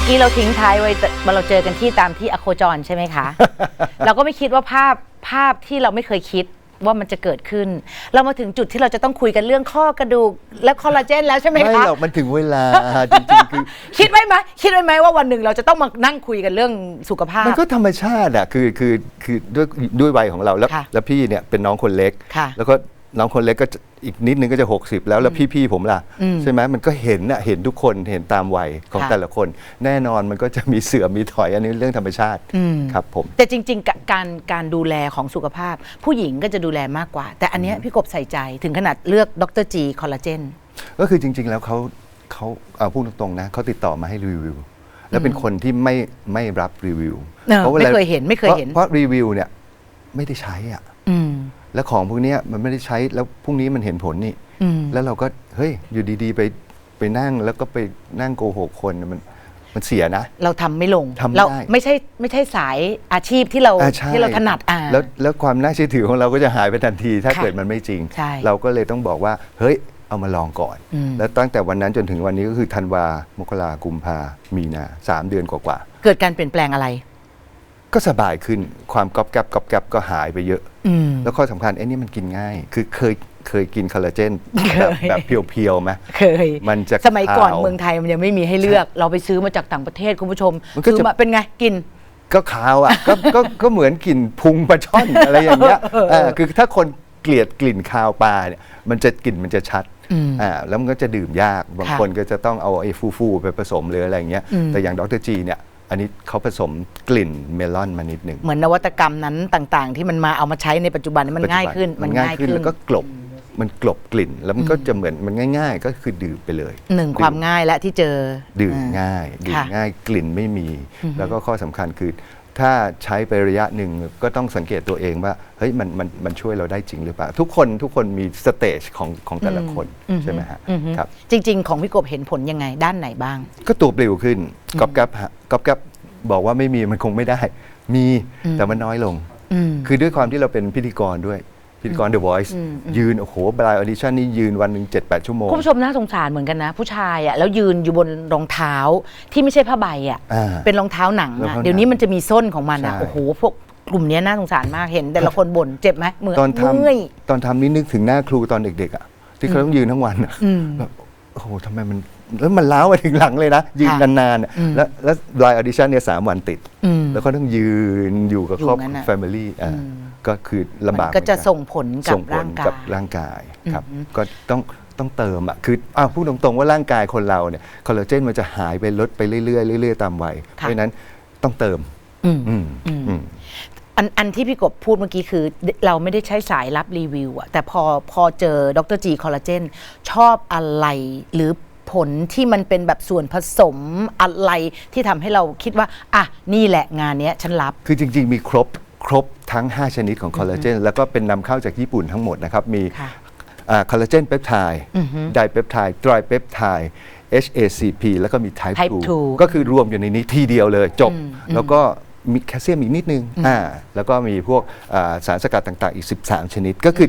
มื่อกี้เราทิ้งท้ายไว้แต่เราเจอกันที่ตามที่อโคจรใช่ไหมคะ เราก็ไม่คิดว่าภาพภาพที่เราไม่เคยคิดว่ามันจะเกิดขึ้น เรามาถึงจุดที่เราจะต้องคุยกันเรื่องข้อกระดูกและคอลลาเจนแล้วใช่ไหมไม่คะหรอกมันถึงเวลาจริงๆคือคิดไว้ไหมคิดไว้ไหมว่าวันหนึ่งเราจะต้องมานั่งคุยกันเรื่องสุขภาพ มันก็ธรรมชาติอะคือคือคือด้วยด้วยวัยของเราแล้วค่ะแล้วพี่เนี่ยเป็นน้องคนเล็กค่ะแล้วก็ น้องคนเล็กก็จะอีกนิดนึงก็จะ 60 แล้วแล้วพี่ๆผมล่ะอืมใช่ไหมมันก็เห็นอะเห็นทุกคนเห็นตามวัยของค่ะ แต่ละคน แน่นอนมันก็จะมีเสือมีถอยอันนี้เรื่องธรรมชาติอืมครับผม แต่จริงๆกะการการดูแลของสุขภาพ ผู้หญิงก็จะดูแลมากกว่า แต่อันเนี้ยพี่กบใส่ใจถึงขนาดเลือกดรจีคอลลาเจน ก็คือจริง ๆ แล้วเขาเขาเอาพูดตรงๆนะเขาติดต่อมาให้รีวิว แล้วเป็นคนที่ไม่ไม่รับรีวิวเออพราะวลาไม่เคยเห็นไม่เคยเห็น พราะเพราะรีวิวเนี่ยไม่ได้ใช้อะอืม แล้วของพวกเนี้ยมันไม่ได้ใช้แล้วพรุ่งนี้มันเห็นผลนี่อืมแล้วเราก็เฮ้ยอยู่ดีๆ ไปไปนั่งแล้วก็ไปนั่งโกหกคนมันมันเสียนะ เราทำไม่ลงทำไม่เราได้ไม่ใช่ไม่ใช่สายอาชีพที่เราอ่าใช่ที่เราถนัดอ่าแล้วแล้วความน่าเชื่อถือของเราก็จะหายไปทันที ถ้าค่ะเกิดมันไม่จริงใช่เราก็เลยต้องบอกว่า เฮ้ยเอามาลองก่อนอืมแล้วตั้งแต่วันนั้นจนถึงวันนี้ก็คือธันวามกรากุมภามีนาสามเดือนกว่าเกิดการเปลี่ยนแปลงอะไรๆ ก็สบายขึ้นความก๊อบแก๊บก๊อบแก๊บก็หายไปเยอะอืมแล้วข้อสำคัญไอ้นี่มันกินง่าย คือเคยเคยกินคอลลาเจนเคยแบบแบบเพียวๆไหมเคยมันจะสมัยก่อนขาว เมืองไทยมันยังไม่มีให้เลือก เราไปซื้อมาจากต่างประเทศคุณผู้ชมมันก็ซื้อจะมาเป็นไงกิน ก็ขาวอะก็ก็ก็เหมือนกลิ่นพุงปลาช่อน อะไรอย่างเงี้ยเออคือถ้าคนเกลียดกลิ่นคาวปลาเนี่ยมันจะกลิ่นมันจะชัดอืมอ่าแล้วมันก็จะดื่มยากบางค่ะคนก็จะต้องเอาไอ้ฟูๆไปผสมหรืออะไรอย่างเงี้ยอืมแต่อย่างดรจีเนี่ย อันนี้เขาผสมกลิ่นเมลอนมานิดหนึ่งเหมือนนวัตกรรมนั้นต่าง ๆ ที่มันมาเอามาใช้ในปัจจุบันนี้มันง่ายขึ้นมันง่ายขึ้นแล้วก็กลบมันกลบกลิ่น แล้วมันก็จะเหมือนมันง่าย ๆ ก็คือดื่มไปเลยหนึ่งความง่ายและที่เจอดื่มอ่าง่ายดื่มค่ะง่ายกลิ่นไม่มี แล้วก็ข้อสำคัญคือ ถ้าใช้ไประยะหนึ่งก็ต้องสังเกตตัวเองว่าเฮ้ยมันมันมันช่วยเราได้จริงหรือเปล่า ทุกคนทุกคนมีสเตจของของแต่ละคนอืมใช่ไหมฮะอือฮึครับจริง ๆ ของพี่กบเห็นผลยังไงด้านไหนบ้าง ก็ตัวปลิวขึ้นก๊อบแก๊บฮะก๊อบแก๊บบอกว่าไม่มีมันคงไม่ได้ มีแต่มันน้อยลงอืมคือด้วยความที่เราเป็นพิธีกรด้วย พิธีกร The Voice อืมอืมยืน โอ้โหบลายออดิชั่นนี่ยืนวันหนึ่ง7-8 ชั่วโมง คุณผู้ชมน่าสงสารเหมือนกันนะ ผู้ชายอะแล้วยืนอยู่บนรองเท้าที่ไม่ใช่ผ้าใบอะอ่าเป็นรองเท้าหนังรองอะเท้าหนังเดี๋ยวนี้มันจะมีส้นของมันอะใช่ โอ้โหพวกกลุ่มเนี้ยน่าสงสารมากเห็น แต่ละคนบ่นเจ็บไหมมือตอนทเมื่อยำตอนทำนี่นึกถึงหน้าครูตอนเด็กๆอะที่เขาต้องยืนทั้งวันอะอืมแบบโอ้โหทำไมมันแล้วมันล้าวมาถึงหลังเลยนะ ยืนค่ะนานๆอะอืมแล้วแล้วบลายออดิชั่นเนี่ยสามวันติด อืมแล้วก็ต้องยืนอยู่กับอยู่ครอบงั้นน่ะ แฟมิลี่อ่า อืม ก็คือลำบากมันก็จะเหมือนนส่งผลกับส่งผร่าลงกายกับร่างกายครับอืมก็ต้องต้องเติมอะคืออ้าวพูดตรงๆว่าร่างกายคนเราเนี่ยคอลลาเจนมันจะหายไปลดไปเรื่อยๆเรื่อยๆตามวัยเพค่ะราะฉะนั้นต้องเติมอืมอืมอืมอืมอันอันที่พี่กบพูดเมื่อกี้คือ เราไม่ได้ใช้สายรับรีวิวอะแต่พอพอเจอดรจีคอลลาเจนชอบอะไรหรือผลที่มันเป็นแบบส่วนผสมอะไรที่ทำให้เราคิดว่า อะ นี่แหละงานเนี้ยฉันรับ คือจริง ๆ มีครบ ครบทั้ง 5 ชนิดของคอลลาเจนแล้วก็เป็นนำเข้าจากญี่ปุ่นทั้งหมดนะครับ มีค่ะคอลลาเจนเปปไทด์ไดเปปไทด์ไตรเปปไทด์ HACP แล้วก็มี Type, Type 2 2 ก็คือรวมอยู่ในนี้ทีเดียวเลยจบ แล้วก็มีแคลเซียมอีกนิดนึงอ่าแล้วก็มีพวกอ่าสารสกัดต่างๆ อีก 13 ชนิด ก็คือ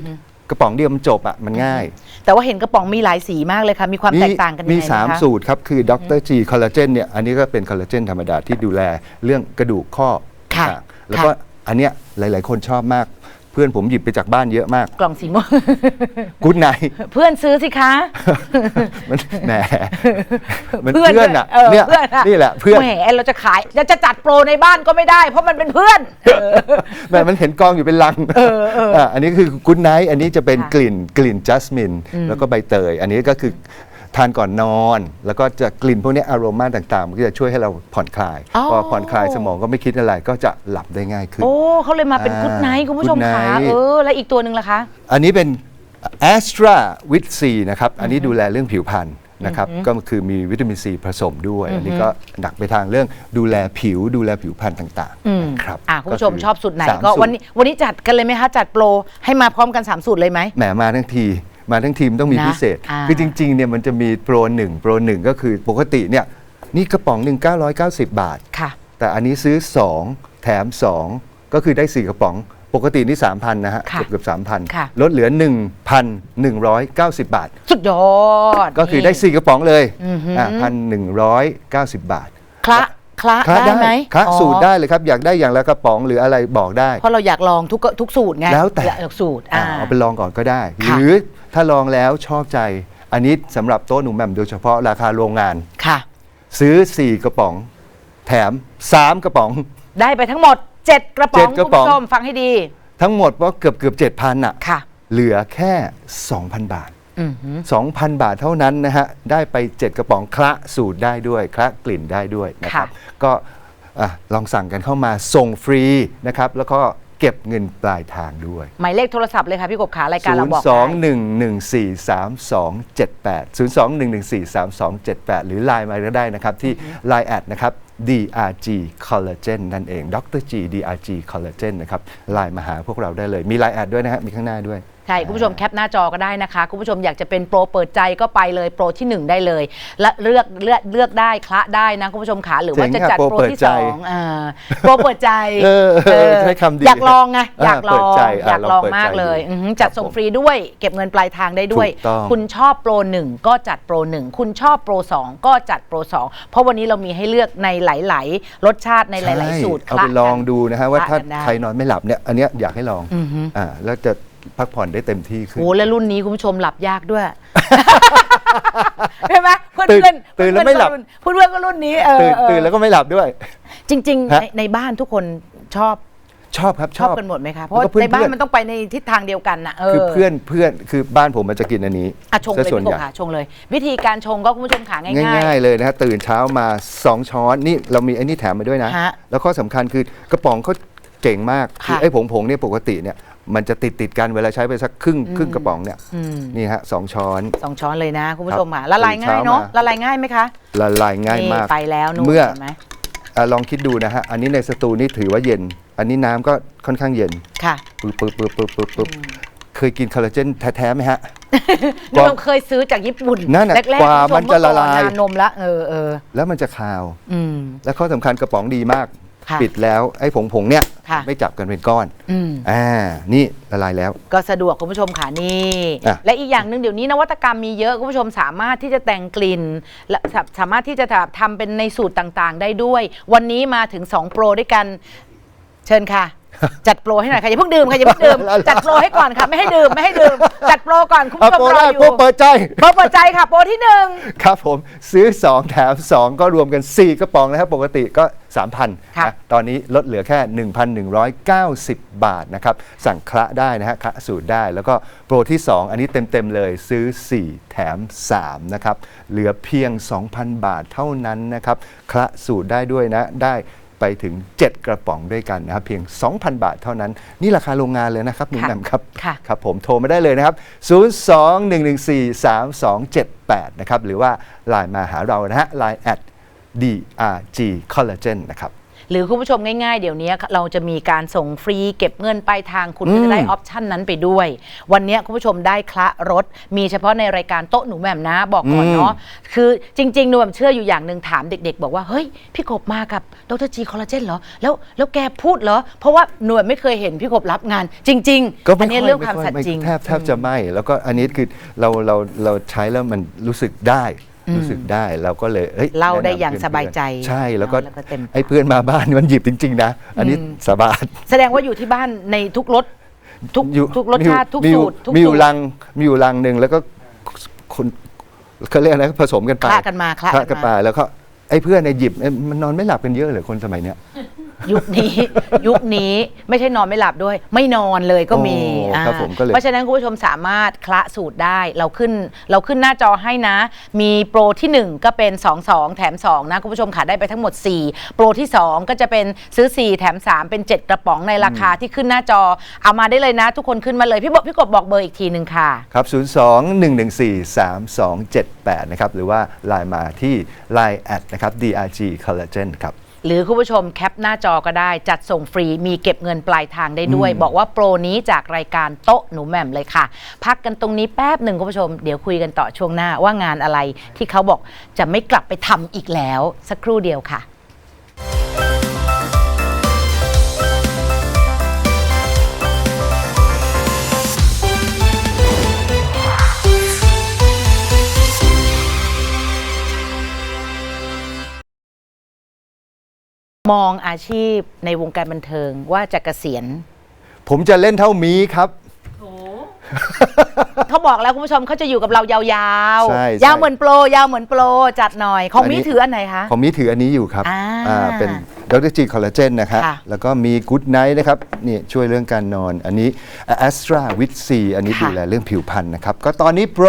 กระป๋องเดียวมันจบอะมันง่าย แต่ว่าเห็นกระป๋องมีหลายสีมากเลยค่ะ มีความแตกต่างกันยังมีไงสามนะคะ สูตรครับ คือดรจีคอลลาเจนเนี่ยอันนี้ก็เป็นคอลลาเจนธรรมดาที่ดูแลเรื่องกระดูกข้อค่ะต่างๆแล้วก็ค่ะ อันเนี้ยหลาย ๆ คนชอบมาก เพื่อนผมหยิบไปจากบ้านเยอะมากกล่องสีม่วง กูดไนเพื่อนซื้อสิคะ มันแหมมันเพื่อนเพื่อนอะเออเนี่ยเพื่อนอะนี่แหละเพื่อนแหมเราจะขายเราจะจัดโปรในบ้านก็ไม่ได้ เพราะมันเป็นเพื่อน แหมมันเห็นกองอยู่เป็นลังะอันนี้คือกูดไนอันนี้จะเป็นค่ะกลิ่นกลิ่นจัสมินแล้วก็ใบเตย อันนี้ก็คือ ทานก่อนนอน แล้วก็จะกลิ่นพวกนี้อารมาต่างๆ มันก็จะช่วยให้เราผ่อนคลาย อ๋อ พอผ่อนคลายสมองก็ไม่คิดอะไรก็จะหลับได้ง่ายขึ้น โอ้เขาเลยมาเป็นอ่ากุ๊ดไนท์คุณผู้ชม Good ค่ะ Night เออ แล้วอีกตัวหนึ่งล่ะคะ อันนี้เป็น a s t r a w i t C นะครับ อันนี้ดูแลเรื่องผิวพรรณนะครับ ก็คือมีวิตามินซีผสมด้วย อันนี้ก็หนักไปทางเรื่องดูแลผิวดูแลผิวพรรณต่างอืมๆครับอะคุณผู้ชมก็ชอบสูตรไหน สามก็สูตรวันนี้วันนี้จัดกันเลยไหมคะ จัดโปรให้มาพร้อมกัน 3 สูตรเลยไหม แหมมาทั้งที มาทั้งทีมต้องมีนะพิเศษ อ่า คือจริงๆเนี่ยมันจะมีโปรหนึ่งโปรหนึ่งก็คือปกติเนี่ยนี่กระป๋องหนึ่ง990 บาท ค่ะ แต่อันนี้ซื้อ 2 แถม 2 ก็คือได้ 4 กระป๋อง ปกตินี่ 3,000 นะฮะ ค่ะเกือบเกือบค่ะ 3,000 ลดเหลือ 1,190 บาท สุดยอดก็คือนี่ได้4กระป๋องเลยอือหืออะพันหนึ่งร้อยเก้าสิบบาท คละ คละคละได้ไหมคละอ๋อสูตรได้เลยครับ อยากได้อย่างละกระป๋องหรืออะไรบอกได้ เพราะเราอยากลองทุกทุกสูตรไงแล้วแต่อยากสูตรอ่าอ่าเอาไปลองก่อนก็ได้หค่ะรือถ้าลองแล้วชอบใจอันนี้สำหรับโต๊ะหนูแหม่มโดยเฉพาะราคาโรงงานค่ะ ซื้อ 4 กระป๋อง แถม 3 กระป๋อง ได้ไปทั้งหมด 7 กระป๋องเจ็ดกระป๋องคุณผู้ชมฟังให้ดี ทั้งหมดว่าเกือบเกือบเจ็ดพันอะค่ะเหลือแค่ 2,000 บาทอือหือ 2,000 บาทเท่านั้นนะฮะ ได้ไป 7 กระป๋องคละสูตรได้ด้วยคละกลิ่นได้ด้วยนะครับ ก็อะลองสั่งกันเข้ามาส่งฟรีนะครับ แล้วก็เก็บเงินปลายทางด้วย หมายเลขโทรศัพท์เลยค่ะพี่กบขารายการเราบอก0 2ได้1 1 4 3 2 7 8 0 2 1 1 4 3 2 7 8 หรือ Line มาก็ได้นะครับ ที่ Line แอดนะครับ DRG Collagen นั่นเองดร G DRG Collagen นะครับ Line มาหาพวกเราได้เลยมี Line แอดด้วยนะฮะมีข้างหน้าด้วยใช่คุณผู้ชมแคปหน้าจอก็ได้นะคะ คุณผู้ชมอยากจะเป็นโปรเปิดใจก็ไปเลยโปรที่ 1 ได้เลย และเลือกเลือกเลือกได้คละได้นะคุณผู้ชมขาหรือว่าเจ๋จะงอะจัดโปรโปรเปิดที่ใจสองอ่าโปรเปิดใจเออเออใช้คำดีอยากลองไงอ่าอยากลเปิอดงใจออะยากลองลองเปิดมากใจเลยดูอื้อหือจัดครับส่งผมฟรีด้วย เก็บเงินปลายทางได้ด้วยถูกต้องคุณชอบโปรหนึ่งก็จัดโปรหนึ่งคุณชอบโปรสองก็จัดโปรสองเพราะวันนี้เรามีให้เลือกในหลาย ๆ รสชาติในหลายใช่ๆสูตรเอาคละไปลองกันดูนะฮะว่าคละถ้ากันได้ใครนอนไม่หลับเนี่ยอันเนี้ยอยากให้ลองอือฮึอ่าแล้วจะ พักผ่อนได้เต็มที่ขึ้น โอ้และรุ่นนี้คุณผู้ชมหลับยากด้วย ใช่ไหมเพื่อนตื่นเพื่อนตื่นแล้วไม่หลับ เพื่อนเพื่อนก็รุ่นนี้เออตื่นเออตื่นแล้วก็ไม่หลับด้วย จริง ๆ ฮะ ในในบ้านทุกคนชอบชอบครับชชอบอบกันหมดไหมคะเพแล้ราะวก็ว่าเพื่อนในบ้านเพื่อนมันต้องไปในทิศทางเดียวกันนะเออ คือเพื่อนเพื่อนคือบ้านผมมันจะกินอันนี้อะชงเลยซะส่วนพี่กใหบญ่ค่ะชงเลย วิธีการชงก็คุณผู้ชมขาง่ายง่ายๆเลยนะฮะตื่นเช้ามา 2 ช้อนนี่เรามีไอ้นี่แถมมาด้วยนะ ฮะแล้วข้อสำคัญคือกระป๋องเขาเก่งมากค่ะไอ้ผงผงๆเนี่ยปกติเนี่ย มันจะติดติดๆกันเวลาใช้ไปสักครึ่งครึ่งกระป๋องเนี่ยอืมนี่ฮะสองช้อน สองช้อนเลยนะคุณผู้ชมครัค่ะบละลายง่ายเนาะตื่นเช้ามาละลายง่ายไหมคะละลายง่ายมาก นี่ไปแล้วนู่นเมื่อเห็นไหมอะลองคิดดูนะฮะ อันนี้ในสตูนี่ถือว่าเย็น อันนี้น้ำก็ค่อนข้างเย็นค่ะปึ๊บปึ๊บปึ๊บปึ๊บปึ๊บปึ๊บเคยกินคอลลาเจนแท้ๆไหมฮะหนูเคยซื้อจากญี่ปุ่นนั่นน่ะแรกๆกว่าคุณผู้ชมันจะละลายเมื่อก่อนนนมละเออเออแล้วมันจะคาว อืม และข้อสำคัญกระป๋องดีมาก ค่ะปิดแล้วไอ้ผงผงๆเนี่ยค่ะ ไม่จับกันเป็นก้อนอืม อ่านี่ละลายแล้ว ก็สะดวกคุณผู้ชมค่ะนี่ อะ และอีกอย่างหนึ่งเดี๋ยวนี้นวัตกรรมมีเยอะคุณผู้ชมสามารถที่จะแต่งกลิ่นและสาสามารถที่จะทำเป็นในสูตรต่างๆ ได้ด้วย วันนี้มาถึง 2 โปรด้วยกัน เชิญค่ะ จัดโปรให้หน่อยค่ะอย่าเพิ่งดื่มค่ะอย่าเพิ่งดื่มจัดโปรให้ก่อนค่ะไม่ให้ดื่มไม่ให้ดื่มจัดโปรก่อนคุณเอาผู้ชมโปรรอได้อโปรยู่เปิดใจโปรเปิดใจค่ะโปรที่หนึ่งครับผมซื้อ 2 แถม 2 ก็รวมกัน 4 กระป๋องนะครับปกติก็ 3,000ค่ะนะตอนนี้ลดเหลือแค่ 1,190 บาทนะครับสั่งคละได้นะฮะคละสูตรได้แล้วก็โปรที่ 2 อันนี้เต็ม ๆ เลยซื้อ 4 แถม 3 นะครับ เหลือเพียง 2,000 บาทเท่านั้นนะครับคละสูตรได้ด้วยนะได้ ไปถึง 7 กระป๋องด้วยกันนะครับ เพียง 2,000 บาทเท่านั้น นี่ราคาโรงงานเลยนะครับหนุ่มค่ะแหม่มครับค่ะครับ ผมโทรมาได้เลยนะครับ 02-114-3278 นะครับ หรือว่าไลน์มาหาเรานะฮะ Line at DRG Collagen นะครับ หรือคุณผู้ชมง่ายๆ เดี๋ยวนี้เราจะมีการส่งฟรีเก็บเงินปลายทางคุณก็จะได้ออปชันนั้นไปด้วย วันนี้คุณผู้ชมได้คละรถ มีเฉพาะในรายการโต๊ะหนูแหม่มนะบอกก่อนเนาะคือจริงๆหนูแหม่มเชื่ออยู่อย่างหนึ่งถามเด็ก ๆ บอกว่าเฮ้ยพี่กบมากับดรจีคอลลาเจนเหรอแล้วแล้วแกพูดเหรอเพราะว่าหนูแหม่มไม่เคยเห็นพี่กบรับงาน จริงๆก็อัไม่นนี้ค่ยเรื่องความไสัตย์จริง แทบแทบจะไม่ แล้วก็อันนี้คือเราเราเราใช้แล้วมันรู้สึกได้ รู้สึกได้เราก็เลยอ้ยเล่าได้แนะนำอย่างพื่สบายใจ ใช่แล้วก็แล้วก็เต็มปากไอ้เพื่อนมาบ้านมันหยิบจริง ๆ นะ อันนี้สาบานแสดงว่าอยู่ที่บ้านในทุกรสทุกอยู่ทุกรสชาติทุกมีอยู่สูตรทุกมีอยู่สูตรลังมีอยู่ลังหนึ่งแล้วก็คนเขาเรียกอะไรผสมกันไปคละกันมาคละกันมากันไปแล้วก็ไอ้เพื่อนเนี่ยหยิบเอ้ยมันนอนไม่หลับกันเยอะเลยคนสมัยเนี้ย ยุคนี้ ยุคนี้ไม่ใช่นอนไม่หลับด้วย ไม่นอนเลยก็มีโอ้อ่าครับผมก็เลย เพราะฉะนั้นคุณผู้ชมสามารถคละสูตรได้เราขึ้นเราขึ้นหน้าจอให้นะ มีโปรที่1 ก็เป็น 2 2 แถม 2 นะ คุณผู้ชมขาได้ไปทั้งหมด 4 โปรที่ 2 ก็จะเป็นซื้อ 4 แถม 3 เป็น 7 กระป๋องในราคาที่ขึ้นหน้าจอเอามาได้เลยนะ ทุกคนขึ้นมาเลยพี่บอกพี่กบบอกเบอร์อีกทีหนึ่งค่ะ ครับ 02 114 3278 นะครับ หรือว่าไลน์มาที่ Line แอดนะครับ DRG Collagen ครับ หรือคุณผู้ชมแคปหน้าจอก็ได้ จัดส่งฟรีมีเก็บเงินปลายทางได้ด้วย บอกว่าโปรนี้จากรายการโต๊ะหนูแหม่มเลยค่ะ พักกันตรงนี้แป๊บหนึ่งคุณผู้ชม เดี๋ยวคุยกันต่อช่วงหน้าว่างานอะไรที่เขาบอกจะไม่กลับไปทำอีกแล้ว สักครู่เดียวค่ะ มองอาชีพในวงการบันเทิงว่าจะเกษียณผมจะเล่นเท่ามีครับ เขาบอกแล้วคุณผู้ชมเขาจะอยู่กับเรายาวใช่ๆใช่ยาวเหมือนโปรยาวเหมือนโปรจัดหน่อย ของอันนี้มีถืออันไหนคะ ของมีถืออันนี้อยู่ครับอ่าอ่าเป็นดรจีคอลลาเจนนะครับ ค่ะ แล้วก็มีกู d ไน h t นะครับนี่ช่วยเรื่องการนอน อันนี้แอสตราวิตซีอันนี้ค่ะดูแลเรื่องผิวพรรณนะครับ ก็ตอนนี้โปร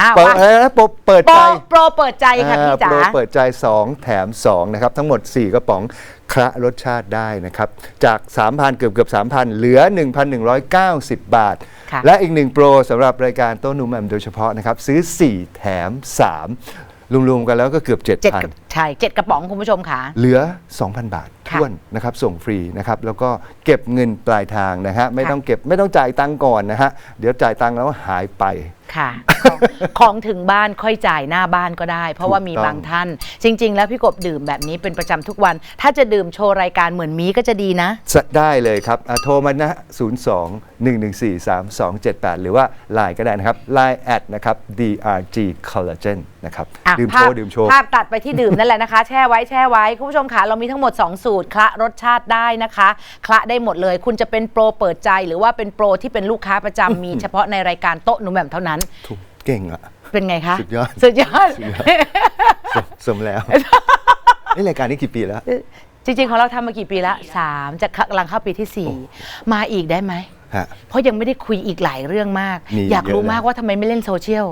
อ้าวเปิดว่าอะไรนะโปรเปิดโปรใจโปรเปิดใจค่ะพี่อ่าจ๋าโปรเปิดใจ 2 แถม 2 นะครับ ทั้งหมด 4 กระป๋องคละรสชาติได้นะครับ จาก 3,000 เกือบเกือบ3,000 เหลือ 1,190 บาท ค่ะ และอีกหนึ่งโปรสำหรับรายการโต้นนุ่มแอมโดยเฉพาะนะครับ ซื้อ 4 แถม 3 รวมๆกันแล้วก็เกือบ เจ็ด7,000กระใช่เจ็ดกระป๋องคุณผู้ชมค่ะ เหลือ 2,000 บาทค่ะท้วนนะครับ ส่งฟรีนะครับ แล้วก็เก็บเงินปลายทางนะฮะ ไม่ค่ะ ต้องเก็บไม่ต้องจ่ายตังค์ก่อนนะฮะ เดี๋ยวจ่ายตังค์แล้วหายไป ค่ะ ของของถึงบ้านค่อยจ่ายหน้าบ้านก็ได้ เพราะว่ามีถูกต้องบางท่าน จริง ๆ แล้วพี่กบดื่มแบบนี้เป็นประจำทุกวัน ถ้าจะดื่มโชว์รายการเหมือนมีก็จะดีนะสได้เลยครับอะโทรมานะ 02 114 3278 หรือว่า Line ก็ได้นะครับ Line แอดนะครับ DRG Collagen นะครับ อะดื่มโชภาพว์ ดื่มโชว์ ภาพตัดไปที่ดื่มนั่นแหละนะคะ แช่ไว้แช่ไว้ คุณผู้ชมค่ะเรามีทั้งหมด 2 สูตรคละรสชาติได้นะคะ คละได้หมดเลย คุณจะเป็นโปรเปิดใจหรือว่าเป็นโปรที่เป็นลูกค้าประจำมีเฉพาะในรายการโต๊ะหนุ่มแหม่มเท่านั้นถูกเก่งอะเป็นไงคะสุดยอด สุดยอดสมสมแล้วนี่รายการนี้กี่ปีแล้ว จริงๆ ของเราทำมากี่ปีละสามจะกำลังเข้าปีที่สี่มาอีกได้ไหม ฮะ เพราะยังไม่ได้คุยอีกหลายเรื่องมาก มีอยากรู้เยอะเลยมากว่าทำไมไม่เล่นโซเชียล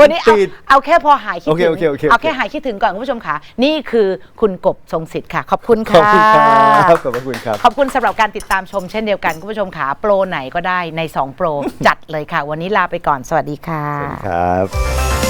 วันนี้เอาติดเอาแค่พอหายคิดโอเคถึงโอเคโอเค เอาแค่หายคิดถึงก่อนคุณผู้ชมค่ะ นี่คือคุณกบทรงสิทธิ์ค่ะ ขอบคุณขอบค่ะ คุณครับขอบพระคุณครับ ขอบคุณสำหรับการติดตามชมเช่นเดียวกัน คุณผู้ชมค่ะโปรไหนก็ได้ใน 2 โปร จัดเลยค่ะ วันนี้ลาไปก่อนสวัสดีค่ะครับ